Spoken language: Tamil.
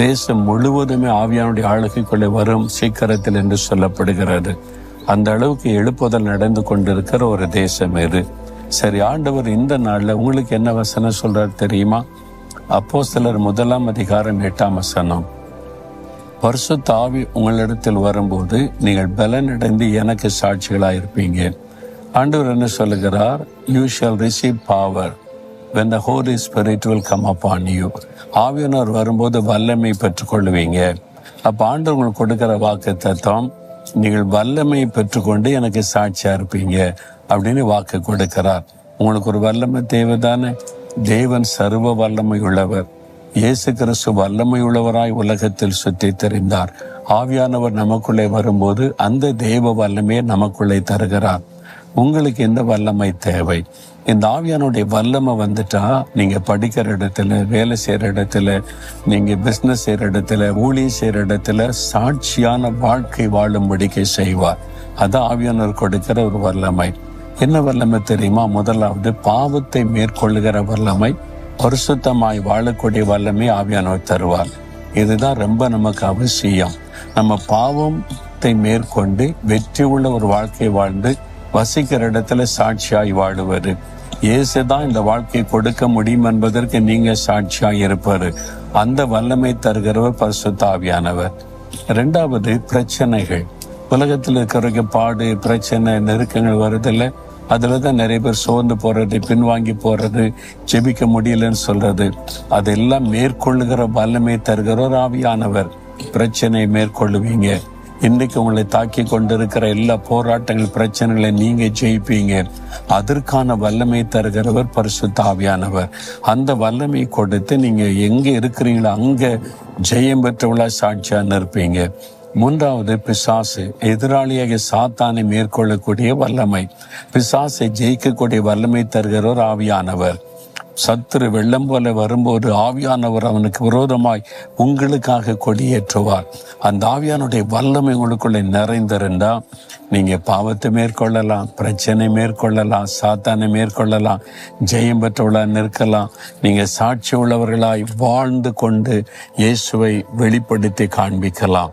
தேசம் முழுவதுமே ஆவியானுடைய ஆளுகைக்குள்ளே வரும் சீக்கிரத்தில் என்று சொல்லப்படுகிறது. அந்த அளவுக்கு எழுப்புதல் நடந்து கொண்டிருக்கிற ஒரு தேசம் இது. சரி ஆண்டவர் இந்த நாளில் உங்களுக்கு என்ன வசனம் சொல்றாரு தெரியுமா? அப்போ சிலர் முதலாம் அதிகாரம் எட்டாம் வசனம். பரிசுத்த தாவி உங்களிடத்தில் வரும்போது நீங்கள் பலனடைந்து எனக்கு சாட்சிகளாக இருப்பீங்க ஆண்டவர் என்ன சொல்லுகிறார்? You shall receive power when the Holy Spirit will come up on you ஆவியானவர் வரும்போது வல்லமை பெற்றுக்கொள்வீங்க அப்போ ஆண்டவர் உங்களுக்கு வாக்கு தத்துவம் நீங்கள் வல்லமை பெற்றுக்கொண்டு எனக்கு சாட்சியாக இருப்பீங்க அப்படின்னு வாக்கு கொடுக்கிறார். உங்களுக்கு ஒரு வல்லமை தேவைதானே? தேவன் சர்வ வல்லமை உள்ளவர் இயேசு கிறிஸ்து வல்லமை உள்ளவராய் உலகத்தில் சுற்றி தெரிந்தார். ஆவியானவர் நமக்குள்ளே வரும்போது அந்த தேவ வல்லமையை நமக்குள்ளே தருகிறார். உங்களுக்கு எந்த வல்லமை தேவை? இந்த ஆவியானுடைய வல்லமை வந்துட்டா நீங்க படிக்கிற இடத்துல வேலை செய்யற இடத்துல நீங்க பிசினஸ் செய்யற இடத்துல ஊழியம் செய்யற இடத்துல சாட்சியான வாழ்க்கை வாழும்படிக்கை செய்வார். அதான் ஆவியானவர் கொடுக்கிற ஒரு வல்லமை. என்ன வல்லமை தெரியுமா? முதலாவது பாவத்தை மேற்கொள்ளுகிற வல்லமை பரிசுத்தமாய் வாழக்கூடிய வல்லமை ஆவியானவர் தருவார். இதுதான் ரொம்ப நமக்கு அவசியம். நம்ம பாவத்தை மேற்கொண்டு வெற்றி உள்ள ஒரு வாழ்க்கை வாழ்ந்து வசிக்கிற இடத்துல சாட்சியாய் இயேசு இயேசுதான் இந்த வாழ்க்கையை கொடுக்க முடியும் என்பதற்கு நீங்க சாட்சியாக இருப்பாரு அந்த வல்லமை தருகிறவர் பரிசுத்தாவியானவர் ரெண்டாவது பிரச்சனைகள். உலகத்தில் இருக்கிறவங்க பாடு பிரச்சனை நெருக்கங்கள் வருதில்ல. அதில் தான் நிறைய பேர் சோர்ந்து போகிறது பின்வாங்கி போகிறது ஜெபிக்க முடியலன்னு சொல்றது. அதெல்லாம் மேற்கொள்ளுகிற வல்லமை தருகிற ஒரு ஆவியானவர். பிரச்சனை மேற்கொள்ளுவீங்க. இன்றைக்கு உங்களை தாக்கி கொண்டிருக்கிற எல்லா போராட்டங்கள் பிரச்சனைகளை நீங்க ஜெயிப்பீங்க. அதற்கான வல்லமை தருகிறவர் பரிசு ஆவியானவர். அந்த வல்லமை கொடுத்து நீங்க எங்க இருக்கிறீங்களோ அங்க ஜெயம் பெற்றவளா சாட்சியா நிற்பீங்க. மூன்றாவது பிசாசு. எதிராளியாக சாத்தானை மேற்கொள்ளக்கூடிய வல்லமை. பிசாசை ஜெயிக்கக்கூடிய வல்லமை தருகிறவர் ஆவியானவர். சத்துரு வெள்ளம் போல வரும்போது ஆவியானவர் அவனுக்கு விரோதமாய் உங்களுக்காக கொடியேற்றுவார். அந்த ஆவியானுடைய வல்லமை உங்களுக்குள்ளே நிறைந்திருந்தா நீங்க பாவத்தை மேற்கொள்ளலாம் பிரச்சனை மேற்கொள்ளலாம் சாத்தானை மேற்கொள்ளலாம் ஜெயம் பெற்றவளா நிற்கலாம். நீங்க சாட்சி உள்ளவர்களாய் வாழ்ந்து கொண்டு இயேசுவை வெளிப்படுத்தி காண்பிக்கலாம்.